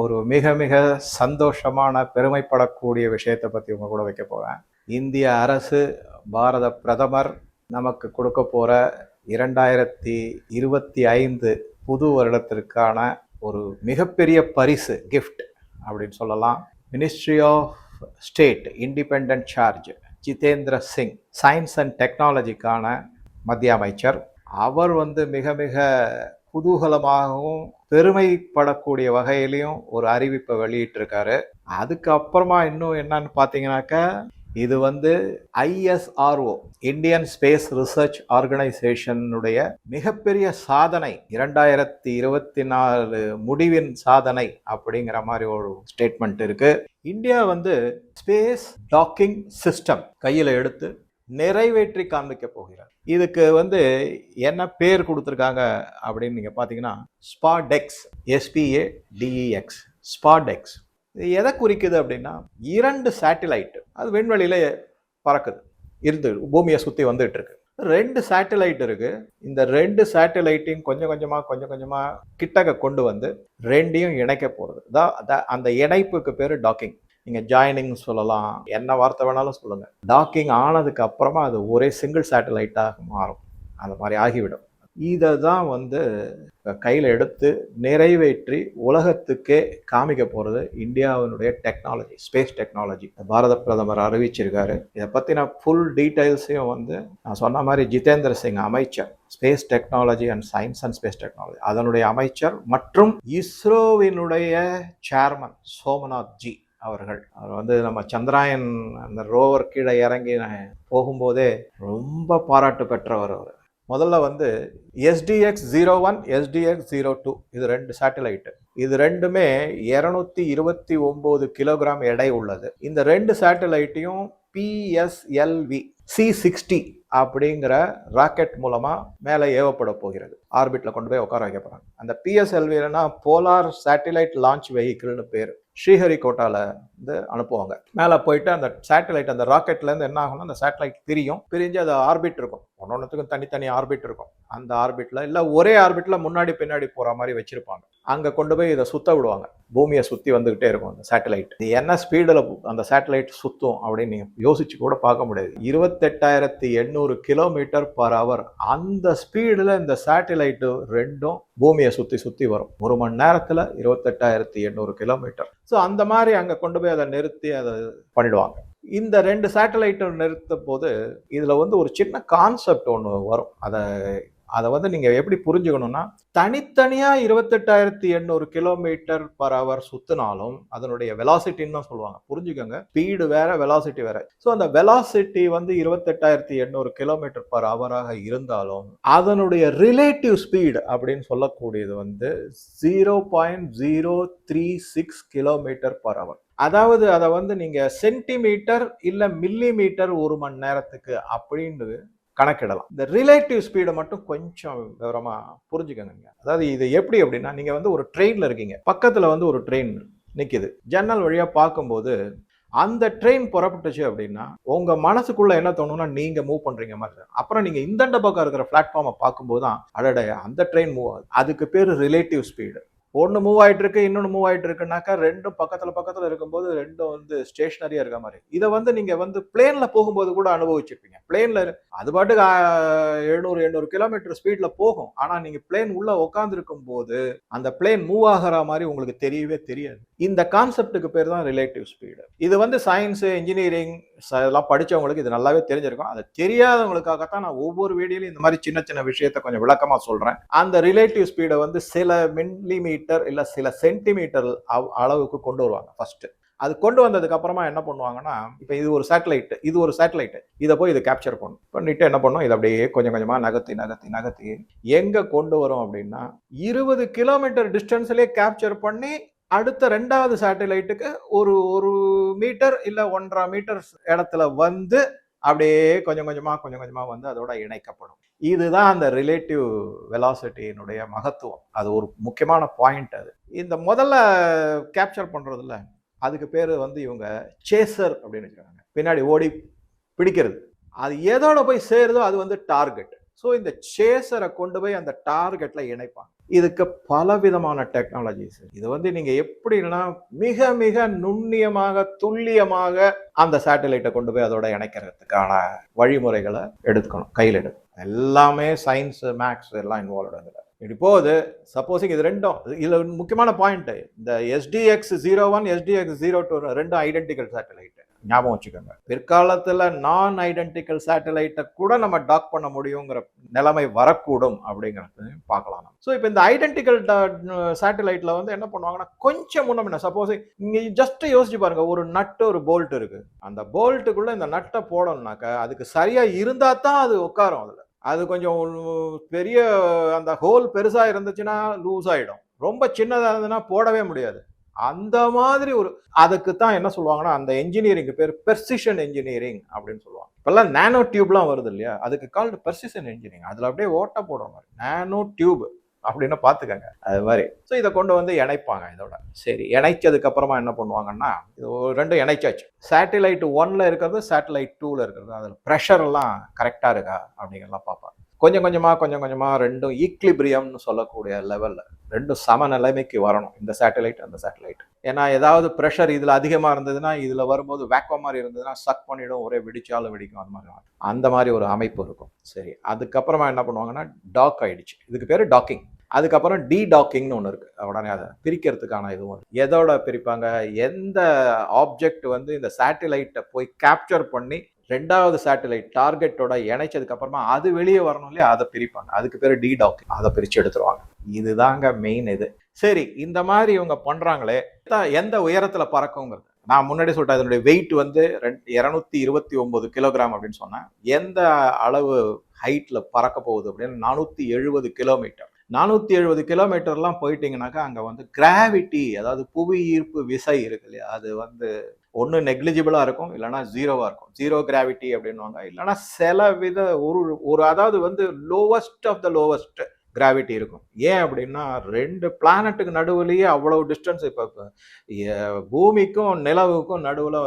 ஒரு மிக மிக சந்தோஷமான பெருமைப்படக்கூடிய விஷயத்தை பற்றி உங்கள் கூட வைக்க போகிறேன் இந்திய அரசு பாரத பிரதமர் நமக்கு கொடுக்க போகிற இரண்டாயிரத்தி இருபத்தி ஐந்து புது வருடத்திற்கான ஒரு மிகப்பெரிய பரிசு கிஃப்ட் அப்படின்னு சொல்லலாம். Ministry of state independent charge Jitendra Singh science and டெக்னாலஜிக்கான மத்திய அமைச்சர். அவர் வந்து மிக மிக குதூகலமாகவும் பெருமைப்படக்கூடிய வகையிலையும் ஒரு அறிவிப்பை வெளியிட்டிருக்காரு. அதுக்கப்புறமா இன்னும் என்னன்னு பார்த்தீங்கன்னாக்கா இது வந்து ஐஎஸ்ஆர்ஓ இந்தியன் ஸ்பேஸ் ரிசர்ச் ஆர்கனைசேஷனுடைய மிகப்பெரிய சாதனை இரண்டாயிரத்தி இருபத்தி நாலு முடிவின் சாதனை அப்படிங்கிற மாதிரி ஒரு ஸ்டேட்மெண்ட் இருக்கு. இந்தியா வந்து ஸ்பேஸ் டாக்கிங் சிஸ்டம் கையில் எடுத்து நிறைவேற்றி காண்பிக்க போகிறார். இதுக்கு வந்து என்ன பேர் கொடுத்துருக்காங்க அப்படின்னு நீங்கள் பார்த்தீங்கன்னா ஸ்பாடெக்ஸ் எஸ்பிஏ டிஇஎக்ஸ் ஸ்பாடெக்ஸ் இது எதை குறிக்குது அப்படின்னா இரண்டு சேட்டிலைட் அது விண்வெளியில பறக்குது. இருந்து பூமியை சுற்றி வந்துட்டு இருக்கு. ரெண்டு சேட்டலைட் இருக்கு. இந்த ரெண்டு சேட்டலைட்டையும் கொஞ்சம் கொஞ்சமா கொஞ்சம் கொஞ்சமா கிட்டக்க கொண்டு வந்து ரெண்டையும் இணைக்க போறது தான் அந்த இணைப்புக்கு பேரு டாக்கிங் நீங்கள் ஜாயினிங் சொல்லலாம். என்ன வார்த்தை வேணாலும் சொல்லுங்கள் டாக்கிங் ஆனதுக்கு அப்புறமா அது ஒரே சிங்கிள் சேட்டலைட்டாக மாறும். அந்த மாதிரி ஆகிவிடும். இதை தான் வந்து கையில் எடுத்து நிறைவேற்றி உலகத்துக்கே காமிக்க போகிறது இந்தியாவினுடைய டெக்னாலஜி ஸ்பேஸ் டெக்னாலஜி பாரத பிரதமர் அறிவிச்சிருக்காரு. இதை பற்றின ஃபுல் டீட்டெயில்ஸையும் வந்து நான் சொன்ன மாதிரி ஜிதேந்திர சிங் அமைச்சர் space technology and science and space technology அதனுடைய அமைச்சர் மற்றும் இஸ்ரோவினுடைய சேர்மன் சோமநாத் ஜி. அவர்கள். அவர் வந்து நம்ம சந்திராயன் அந்த ரோவர் கீழே இறங்கி போகும்போதே ரொம்ப பாராட்டு பெற்றவர் அவர். முதல்ல வந்து SDX zero one SDX zero two இது ரெண்டு சேட்டலைட்டு இது ரெண்டுமே இரநூத்தி இருபத்தி ஒம்பது கிலோகிராம் எடை உள்ளது. இந்த ரெண்டு சேட்டலைட்டையும் பிஎஸ்எல்வி சி சிக்ஸ்டி அப்படிங்கிற ராக்கெட் மூலமாக மேலே ஏவப்பட போகிறது. ஆர்பிட்டில் கொண்டு போய் உட்கார வைக்க போகிறாங்க அந்த பிஎஸ்எல்வினா போலார் சேட்டிலைட் லான்ச் வெஹிக்கிள்னு பேர். ஸ்ரீஹரிகோட்டால வந்து அனுப்புவாங்க. மேலே போயிட்டு அந்த சேட்டலைட் அந்த ராக்கெட்லேருந்து என்ன ஆகும்னா அந்த சேட்டலைட் பிரியும் பிரிஞ்சு அது ஆர்பிட் இருக்கும். ஒன்னொன்றுத்துக்கும் தனித்தனி ஆர்பிட் இருக்கும். அந்த ஆர்பிட்டில் இல்லை ஒரே ஆர்பிட்டில் முன்னாடி பின்னாடி போகிற மாதிரி வச்சுருப்பாங்க. அங்கே கொண்டு போய் இதை சுத்த விடுவாங்க. பூமியை சுற்றி வந்துக்கிட்டே இருக்கும் அந்த சேட்டலைட் இது என்ன ஸ்பீடில் அந்த சேட்டலைட் சுற்றும் அப்படின்னு நீங்கள் யோசிச்சு கூட பார்க்க முடியாது. இருபத்தெட்டாயிரத்தி எண்ணூறு கிலோமீட்டர் பர் ஹவர் அந்த ஸ்பீடில் இந்த சேட்டலைட்டு ரெண்டும் பூமியை சுற்றி சுற்றி வரும். ஒரு மணி நேரத்தில் இருபத்தெட்டாயிரத்தி எண்ணூறு கிலோமீட்டர் ஸோ அந்த மாதிரி அங்கே கொண்டு போய் அதை நிறுத்தி அதை பண்ணிடுவாங்க. இந்த ரெண்டு சேட்டலைட்டை நிறுத்த போது இதில் வந்து ஒரு சின்ன கான்செப்ட் ஒன்று வரும். அதை அதை வந்து நீங்க எப்படி புரிஞ்சுக்கணும்னா தனித்தனியா இருபத்தெட்டாயிரத்தி எண்ணூறு கிலோமீட்டர் பர் அவர் சுத்தினாலும் அதனுடைய வெலாசிட்டின்னு தான் சொல்லுவாங்க. புரிஞ்சுக்கோங்க. ஸ்பீடு வேற வெலாசிட்டி வேற. ஸோ அந்த வெலாசிட்டி வந்து இருபத்தெட்டாயிரத்தி எண்ணூறு கிலோமீட்டர் பர் அவராக இருந்தாலும் அதனுடைய ரிலேட்டிவ் ஸ்பீடு அப்படின்னு சொல்லக்கூடியது வந்து zero point zero three six kilometre per hour அதாவது அதை வந்து நீங்க சென்டிமீட்டர் இல்ல மில்லி மீட்டர் ஒரு மணி நேரத்துக்கு அப்படின்னு கணக்கிடலாம். இந்த ரிலேட்டிவ் ஸ்பீடை மட்டும் கொஞ்சம் விவரமா புரிஞ்சுக்கோங்க. அதாவது இது எப்படி அப்படின்னா நீங்க வந்து ஒரு ட்ரெயின்ல இருக்கீங்க. பக்கத்துல வந்து ஒரு ட்ரெயின் நிற்கிது ஜன்னல் வழியா பார்க்கும்போது அந்த ட்ரெயின் புறப்பட்டுச்சு அப்படின்னா உங்க மனசுக்குள்ள என்ன தோணும்னா நீங்க மூவ் பண்றீங்க மாதிரி அப்புறம் நீங்க இந்தண்ட பக்கம் இருக்கிற பிளாட்ஃபார்மை பார்க்கும்போது தான் அடடைய அந்த ட்ரெயின் மூவ் ஆகுது. அதுக்கு பேர் ரிலேட்டிவ் ஸ்பீடு ஒன்று மூவ் ஆகிட்டு இருக்கு இன்னொன்று மூவ் ஆகிட்டு இருக்குனாக்கா ரெண்டும் பக்கத்தில் பக்கத்தில் இருக்கும்போது ரெண்டும் வந்து ஸ்டேஷனரியாக இருக்க மாதிரி. இதை வந்து நீங்கள் வந்து பிளேனில் போகும்போது கூட அனுபவிச்சிருப்பீங்க. பிளேனில் அது பாட்டுக்கு எழுநூறு எண்ணூறு கிலோமீட்டர் ஸ்பீடில் போகும். ஆனால் நீங்கள் பிளேன் உள்ளே உட்காந்துருக்கும் போது அந்த பிளேன் மூவ் ஆகிற மாதிரி உங்களுக்கு தெரியவே தெரியாது. இந்த கான்செப்டுக்கு பேர் தான் ரிலேட்டிவ் ஸ்பீடு இது வந்து சயின்ஸு இன்ஜினியரிங் இதெல்லாம் படித்தவங்களுக்கு இது நல்லாவே தெரிஞ்சிருக்கும். அது தெரியாதவங்களுக்காகத்தான் நான் ஒவ்வொரு வீடியோலையும் இந்த மாதிரி சின்ன சின்ன விஷயத்த கொஞ்சம் விளக்கமாக சொல்கிறேன் அந்த ரிலேட்டிவ் ஸ்பீடை வந்து சில மில்லிமீட்டர் இல்லை சில சென்டிமீட்டர் அளவுக்கு கொண்டு வருவாங்க ஃபர்ஸ்ட் அது கொண்டு வந்ததுக்கு அப்புறமா என்ன பண்ணுவாங்கன்னா இப்போ இது ஒரு சேட்டலைட் இது ஒரு சேட்டலைட் இதை போய் இதை கேப்சர் பண்ணும் பண்ணிட்டு என்ன பண்ணும்? இதை அப்படியே கொஞ்சம் கொஞ்சமாக நகர்த்தி நகர்த்தி நகர்த்தி எங்கே கொண்டு வரும் அப்படின்னா இருபது கிலோமீட்டர் டிஸ்டன்ஸ்லேயே கேப்சர் பண்ணி அடுத்த ரெண்டாவது சேட்டலைட்டுக்கு ஒரு ஒரு மீட்டர் இல்லை ஒன்றரை மீட்டர் இடத்துல வந்து அப்படியே கொஞ்சம் கொஞ்சமாக கொஞ்சம் கொஞ்சமாக வந்து அதோட இணைக்கப்படும். இதுதான் அந்த ரிலேட்டிவ் வெலாசிட்டியினுடைய மகத்துவம். அது ஒரு முக்கியமான பாயிண்ட் அது. இந்த முதல்ல கேப்சர் பண்ணுறதுல அதுக்கு பேர் வந்து இவங்க சேசர் அப்படின்னு வச்சுருக்காங்க. பின்னாடி ஓடி பிடிக்கிறது. அது எதோட போய் சேருதோ அது வந்து டார்கெட் ஸோ இந்த சேசரை கொண்டு போய் அந்த டார்கெட்ல இணைப்பாங்க. இதுக்கு பல விதமான டெக்னாலஜிஸ் இது வந்து நீங்க எப்படின்னா மிக மிக நுண்ணியமாக துல்லியமாக அந்த சேட்டலைட்டை கொண்டு போய் அதோட இணைக்கிறதுக்கான வழிமுறைகளை எடுத்துக்கணும் கையில் எடுக்கணும். எல்லாமே சயின்ஸ் மேக்ஸ் எல்லாம் இன்வால்வ் அதில். இப்படி போகுது சப்போஸிங் இது ரெண்டும் இதில் முக்கியமான பாயிண்ட் இந்த SDX zero one SDX zero two ரெண்டும் ஐடென்டிக்கல் சேட்டலைட் ஞாபகம் வச்சுக்கோங்க. பிற்காலத்தில் நான் ஐடென்டிக்கல் சேட்டலைட்டை கூட நம்ம டாக் பண்ண முடியுங்கிற நிலைமை வரக்கூடும் அப்படிங்கிறது பார்க்கலாம் ஸோ இப்போ இந்த ஐடென்டிக்கல் சேட்டலைட்டில் வந்து என்ன பண்ணுவாங்கன்னா கொஞ்சம் முன்ன என்ன சப்போஸ் நீங்கள் ஜஸ்ட் யோசிச்சு பாருங்க ஒரு நட்டு ஒரு போல்ட் இருக்கு. அந்த போல்ட்டுக்குள்ளே இந்த நட்டை போடணும்னாக்கா அதுக்கு சரியாக இருந்தால் தான் அது உட்காரும் அதில். அது கொஞ்சம் பெரிய அந்த ஹோல் பெருசாக இருந்துச்சுன்னா லூஸ் ஆகிடும் ரொம்ப சின்னதாக இருந்ததுன்னா போடவே முடியாது. அந்த மாதிரி ஒரு அதுக்கு தான் என்ன சொல்லுவாங்கன்னா அந்த என்ஜினியரிங் பேர் பெர்சிஷன் என்ஜினியரிங் அப்படின்னு சொல்லுவாங்க. இப்பெல்லாம் நேனோ டியூப்லாம் வருது இல்லையா? அதுக்கு கால்டு பெர்சிஷன் இன்ஜினியரிங் அதில் அப்படியே ஓட்ட போடுற மாதிரி. நேனோ டியூப் அப்படின்னு பார்த்துக்கங்க. அது மாதிரி. ஸோ இதை கொண்டு வந்து இணைப்பாங்க இதோட. சரி இணைச்சதுக்கு அப்புறமா என்ன பண்ணுவாங்கன்னா இது ஒரு ரெண்டும் இணைச்சாச்சு. சேட்டலைட் ஒன்ல இருக்கிறது சேட்டலைட் டூவில் இருக்கிறது. அதில் ப்ரெஷர் எல்லாம் கரெக்டாக இருக்கா? அப்படிங்கிறலாம் பார்ப்பாங்க. கொஞ்சம் கொஞ்சமாக கொஞ்சம் கொஞ்சமாக ரெண்டும் ஈக்லிபிரியம்னு சொல்லக்கூடிய லெவலில் ரெண்டும் சம நிலைமைக்கு வரணும். இந்த சேட்டலைட் அந்த சேட்டலைட் ஏன்னா ஏதாவது ப்ரெஷர் இதில் அதிகமாக இருந்ததுன்னா இதில் வரும்போது வேக்கம் மாதிரி இருந்ததுன்னா சக் பண்ணிவிடும் ஒரே வெடிச்சாலும் வெடிக்கும் அந்த மாதிரி அந்த மாதிரி ஒரு அமைப்பு இருக்கும். சரி அதுக்கப்புறமா என்ன பண்ணுவாங்கன்னா டாக் ஆகிடுச்சு இதுக்கு பேர் டாக்கிங் அதுக்கப்புறம் டி டாக்கிங்னு ஒன்று இருக்குது உடனே அதை பிரிக்கிறதுக்கான இதுவும் எதோட பிரிப்பாங்க? எந்த ஆப்ஜெக்ட் வந்து இந்த சேட்டலைட்டை போய் கேப்சர் பண்ணி ரெண்டாவது சேட்டலைட் டார்கெட்டோட இணைச்சதுக்கு அப்புறமா அது வெளியே வரணும் இல்லையா? அதை பிரிப்பாங்க. அதுக்கு பேர் டி டாக் அதை பிரித்து எடுத்துருவாங்க. இதுதாங்க மெயின் இது. சரி இந்த மாதிரி இவங்க பண்ணுறாங்களே எந்த உயரத்தில் பறக்குங்கிறது? நான் முன்னாடி சொல்லிட்டேன் இதனுடைய வெயிட் வந்து இரநூத்தி இருபத்தி ஒம்பது கிலோகிராம் அப்படின்னு சொன்னேன். எந்த அளவு ஹைட்டில் பறக்க போகுது அப்படின்னு நானூற்றி எழுபது கிலோமீட்டர் நானூற்றி எழுபது கிலோமீட்டர்லாம் போயிட்டீங்கன்னாக்கா அங்கே வந்து கிராவிட்டி அதாவது புவி ஈர்ப்பு விசை இருக்கு இல்லையா? அது வந்து ஒன்று நெக்லிஜிபிளாக இருக்கும் இல்லைனா ஜீரோவாக இருக்கும். ஜீரோ கிராவிட்டி அப்படின்வாங்க இல்லைனா சில வித ஒரு ஒரு அதாவது வந்து lowest of the lowest gravity இருக்கும். ஏன் அப்படின்னா ரெண்டு பிளானட்டுக்கு நடுவுலேயே அவ்வளவு டிஸ்டன்ஸ் இப்போ பூமிக்கும் நிலவுக்கும் நடுவில்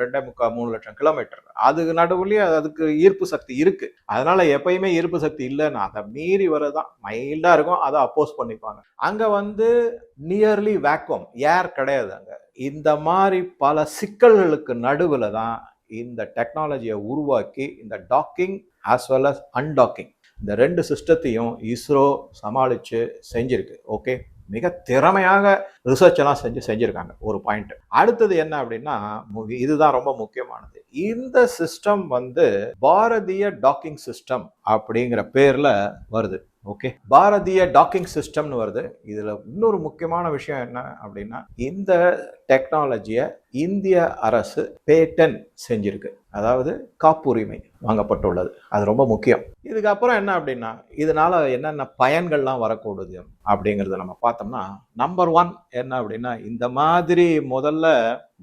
ரெண்டே முக்கால் மூணு லட்சம் கிலோமீட்டர் அதுக்கு நடுவுலேயே அதுக்கு ஈர்ப்பு சக்தி இருக்கு. அதனால எப்பயுமே ஈர்ப்பு சக்தி இல்லைன்னா அதை மீறி வரதான் மைல்டாக இருக்கும். அதை அப்போஸ் பண்ணிப்பாங்க. அங்கே வந்து நியர்லி வேக்குவம் ஏர் கிடையாது அங்கே. இந்த மாதிரி பல சிக்கல்களுக்கு நடுவில் தான் இந்த டெக்னாலஜியை உருவாக்கி இந்த docking as well as undocking இந்த ரெண்டு சிஸ்டத்தையும் இஸ்ரோ சமாளித்து செஞ்சிருக்கு ஓகே மிக திறமையாக ரிசர்ச் எல்லாம் செஞ்சு செஞ்சுருக்காங்க ஒரு பாயிண்ட் அடுத்தது என்ன அப்படின்னா இதுதான் ரொம்ப முக்கியமானது. இந்த சிஸ்டம் வந்து பாரதிய டாக்கிங் சிஸ்டம் அப்படிங்கிற பேரில் வருது ஓகே பாரதிய டாக்கிங் சிஸ்டம்னு வருது. இதில் இன்னொரு முக்கியமான விஷயம் என்ன அப்படின்னா இந்த டெக்னாலஜியை இந்திய அரசு பேட்டன் செஞ்சிருக்கு. அதாவது காப்புரிமை வாங்கப்பட்டுள்ளது. அது ரொம்ப முக்கியம். இதுக்கப்புறம் என்ன அப்படின்னா இதனால என்னென்ன பயன்கள்லாம் வரக்கூடுது அப்படிங்கிறத நம்ம பார்த்தோம்னா நம்பர் ஒன் என்ன அப்படின்னா இந்த மாதிரி முதல்ல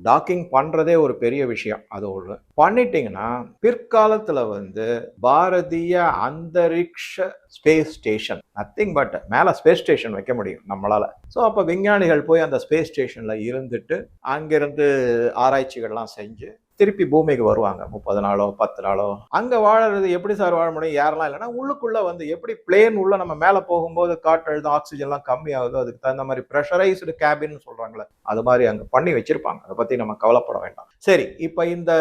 டாக்கிங் பண்றதே ஒரு பெரிய விஷயம். அது ஒரு பண்ணிட்டீங்கன்னா பிற்காலத்துல வந்து Bharatiya Antariksh space station nothing but மேல ஸ்பேஸ் ஸ்டேஷன் வைக்க முடியும் நம்மளால. ஸோ அப்போ விஞ்ஞானிகள் போய் அந்த ஸ்பேஸ் ஸ்டேஷன்ல இருந்துட்டு அங்கிருந்து ஆராய்ச்சிகள்லாம் செஞ்சு திருப்பி பூமிக்கு வருவாங்க. முப்பது நாளோ பத்து நாளோ அங்க வாழறது எப்படி சார் வாழ முடியும்? யாரெல்லாம் இல்லைன்னா உள்ளுக்குள்ள வந்து எப்படி பிளேன் உள்ள நம்ம மேல போகும்போது காற்றழுத்தம் ஆக்சிஜன் எல்லாம் கம்மி ஆகுதோ அதுக்கு தகுந்த மாதிரி ப்ரெஷரைஸ்டு கேபின் சொல்றாங்களே அது மாதிரி அங்க பண்ணி வச்சிருப்பாங்க. அதை பத்தி நம்ம கவலைப்பட வேண்டாம். சரி இப்போ இந்த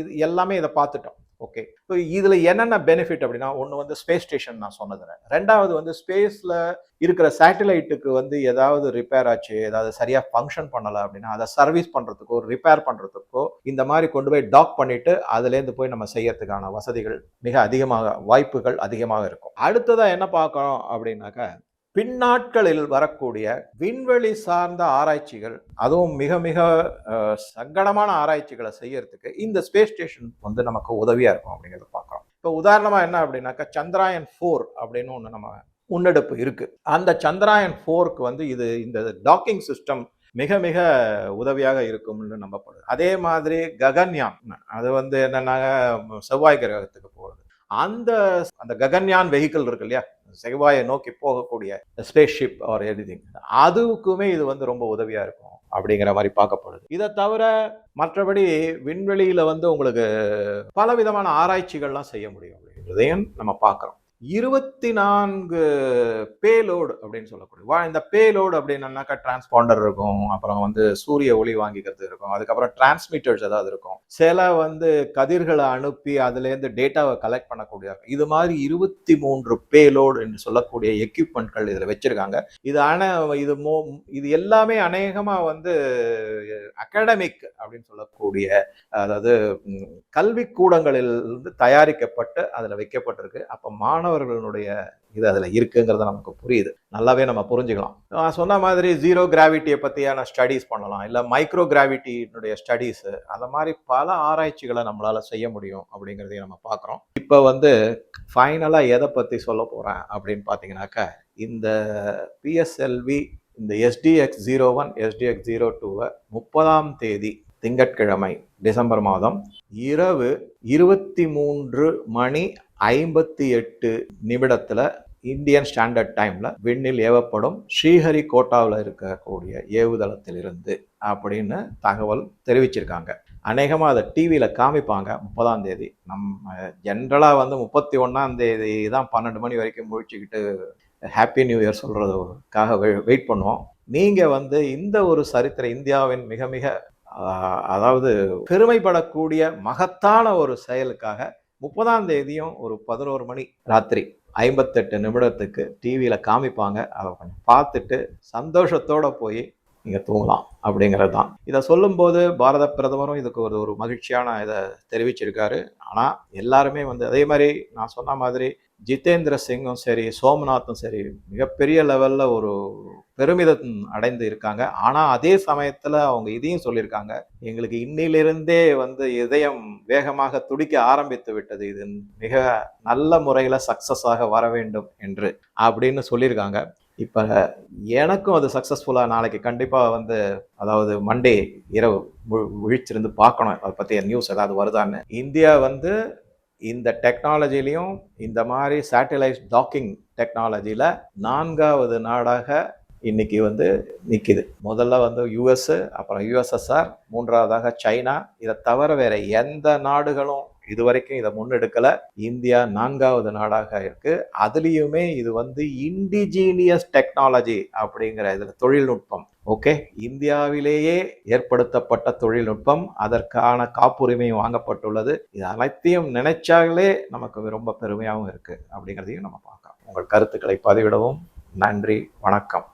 இது எல்லாமே இதை பார்த்துட்டோம். ஓகே ஸோ இதில் என்னென்ன பெனிஃபிட் அப்படின்னா ஒன்று வந்து ஸ்பேஸ் ஸ்டேஷன் நான் சொன்னது ரெண்டாவது வந்து ஸ்பேஸில் இருக்கிற சேட்டலைட்டுக்கு வந்து ஏதாவது ரிப்பேர் ஆச்சு ஏதாவது சரியாக ஃபங்க்ஷன் பண்ணலை அப்படின்னா அதை சர்வீஸ் பண்ணுறதுக்கோ ரிப்பேர் பண்ணுறதுக்கோ இந்த மாதிரி கொண்டு போய் டாக் பண்ணிவிட்டு அதுலேருந்து போய் நம்ம செய்யறதுக்கான வசதிகள் மிக அதிகமாக வாய்ப்புகள் அதிகமாக இருக்கும். அடுத்ததாக என்ன பார்க்கணும் அப்படின்னாக்கா பின்னாட்களில் வரக்கூடிய விண்வெளி சார்ந்த ஆராய்ச்சிகள் அதுவும் மிக மிக சங்கடமான ஆராய்ச்சிகளை செய்யறதுக்கு இந்த ஸ்பேஸ் ஸ்டேஷன் வந்து நமக்கு உதவியா இருக்கும் அப்படிங்கிறத பார்க்குறோம். இப்போ உதாரணமா என்ன அப்படின்னாக்கா சந்திராயன் ஃபோர் அப்படின்னு ஒன்று நம்ம முன்னெடுப்பு இருக்கு. அந்த சந்திராயன் ஃபோருக்கு வந்து இது இந்த டாக்கிங் சிஸ்டம் மிக மிக உதவியாக இருக்கும்னு நம்பப்படுது. அதே மாதிரி ககன்யான் அது வந்து என்னன்னா செவ்வாய் கிரகத்துக்கு போகிறது அந்த அந்த ககன்யான் வெஹிக்கிள் இருக்கு இல்லையா? செவ்வாயை நோக்கி போகக்கூடிய ஸ்பேஸ்ஷிப் ஆர் எனிதிங் அதுக்குமே இது வந்து ரொம்ப உதவியாக இருக்கும் அப்படிங்கிற மாதிரி பார்க்கப்படுது. இதை தவிர மற்றபடி விண்வெளியில் வந்து உங்களுக்கு பல விதமான ஆராய்ச்சிகள்லாம் செய்ய முடியும். அப்படின்றதையும் நம்ம பார்க்குறோம். இருபத்தி நான்கு பேலோடு அப்படின்னு சொல்லக்கூடிய வா இந்த பேலோடு அப்படின்னாக்கா டிரான்ஸ்பாண்டர் இருக்கும். அப்புறம் வந்து சூரிய ஒளி வாங்கிக்கிறது இருக்கும். அதுக்கப்புறம் டிரான்ஸ்மிட்டர்ஸ் ஏதாவது இருக்கும். சில வந்து கதிர்களை அனுப்பி அதுலேருந்து டேட்டாவை கலெக்ட் பண்ணக்கூடிய இருக்கும் இது மாதிரி இருபத்தி மூன்று பேலோடு என்று சொல்லக்கூடிய எக்யூப்மெண்ட்கள் இதில் வச்சிருக்காங்க. இது அன இது மோ இது எல்லாமே அநேகமாக வந்து அகாடமிக் அப்படின்னு சொல்லக்கூடிய அதாவது கல்வி கூடங்களில் இருந்து தயாரிக்கப்பட்டு அதில் வைக்கப்பட்டிருக்கு. அப்போ மாணவ மாணவர்களுடைய இது அதில் இருக்குங்கிறது நமக்கு புரியுது. நல்லாவே நம்ம புரிஞ்சுக்கலாம். நான் சொன்ன மாதிரி ஜீரோ கிராவிட்டியை பற்றியான ஸ்டடீஸ் பண்ணலாம். இல்லை மைக்ரோ கிராவிட்டியினுடைய ஸ்டடீஸு அந்த மாதிரி பல ஆராய்ச்சிகளை நம்மளால் செய்ய முடியும் அப்படிங்கிறதையும் நம்ம பார்க்குறோம். இப்போ வந்து ஃபைனலாக எதை பற்றி சொல்ல போகிறேன் அப்படின்னு பார்த்தீங்கன்னாக்கா இந்த பிஎஸ்எல்வி இந்த SDX zero one SDX zero டூவை முப்பதாம் தேதி திங்கட்கிழமை டிசம்பர் மாதம் இரவு இருபத்தி மூன்று மணி ஐம்பத்தி எட்டு நிமிடத்தில் இந்தியன் ஸ்டாண்டர்ட் டைமில் விண்ணில் ஏவப்படும் ஸ்ரீஹரிகோட்டாவில் இருக்கக்கூடிய ஏவுதளத்திலிருந்து அப்படின்னு தகவல் தெரிவிச்சிருக்காங்க. அநேகமாக அதை டிவியில் காமிப்பாங்க. முப்பதாம் தேதி. நம்ம ஜென்ரலாக வந்து முப்பத்தி ஒன்றாம் தேதி தான் பன்னெண்டு மணி வரைக்கும் முழிச்சுக்கிட்டு ஹாப்பி நியூ இயர் சொல்கிறதுக்காக வெயிட் பண்ணுவோம். நீங்கள் வந்து இந்த ஒரு சரித்திர இந்தியாவின் மிக மிக அதாவது பெருமைப்படக்கூடிய மகத்தான ஒரு செயலுக்காக முப்பதாம் தேதியும் ஒரு பதினோரு மணி ராத்திரி ஐம்பத்தெட்டு நிமிடத்துக்கு டிவியில் காமிப்பாங்க. அதை கொஞ்சம் பார்த்துட்டு சந்தோஷத்தோடு போய் நீங்கள் தூங்கலாம் அப்படிங்கிறது தான். இதை சொல்லும்போது பாரத பிரதமரும் இதுக்கு ஒரு ஒரு மகிழ்ச்சியான இதை தெரிவிச்சிருக்காரு. ஆனால் எல்லாருமே வந்து அதே மாதிரி நான் சொன்ன மாதிரி ஜிதேந்திர சிங்கும் சரி சோமநாத்தும் சரி மிகப்பெரிய லெவலில் ஒரு பெருமிதம் அடைந்து இருக்காங்க. ஆனால் அதே சமயத்தில் அவங்க இதையும் சொல்லியிருக்காங்க. எங்களுக்கு இன்னிலிருந்தே வந்து இதயம் வேகமாக துடிக்க ஆரம்பித்து விட்டது. இது மிக நல்ல முறையில் சக்ஸஸாக வர வேண்டும் என்று அப்படின்னு சொல்லியிருக்காங்க. இப்போ எனக்கும் அது சக்ஸஸ்ஃபுல்லாக நாளைக்கு கண்டிப்பாக வந்து அதாவது மண்டே இரவு மு- விழிச்சிருந்து பார்க்கணும். அதை பற்றிய நியூஸ் ஏதாவது வருதான்னு. இந்தியா வந்து இந்த டெக்னாலஜிலையும் இந்த மாதிரி சேட்டலைட் டாக்கிங் டெக்னாலஜியில் நான்காவது நாடாக இன்னைக்கு வந்து நிற்கிது முதல்ல வந்து யுஎஸ்ஸு அப்புறம் யுஎஸ்எஸ்ஆர் மூன்றாவதாக சைனா இதை தவிர வேற எந்த நாடுகளும் இதுவரைக்கும் இதை முன்னெடுக்கல. இந்தியா நான்காவது நாடாக இருக்கு. அதுலேயுமே இது வந்து இண்டிஜீனியஸ் டெக்னாலஜி அப்படிங்கிற இதில் தொழில்நுட்பம். ஓகே இந்தியாவிலேயே ஏற்படுத்தப்பட்ட தொழில்நுட்பம். அதற்கான காப்புரிமையும் வாங்கப்பட்டுள்ளது. இது அனைத்தையும் நினைச்சாலே நமக்கு ரொம்ப பெருமையாகவும் இருக்கு அப்படிங்கிறதையும் நம்ம பார்க்கலாம். உங்கள் கருத்துக்களை பதிவிடவும் நன்றி. வணக்கம்.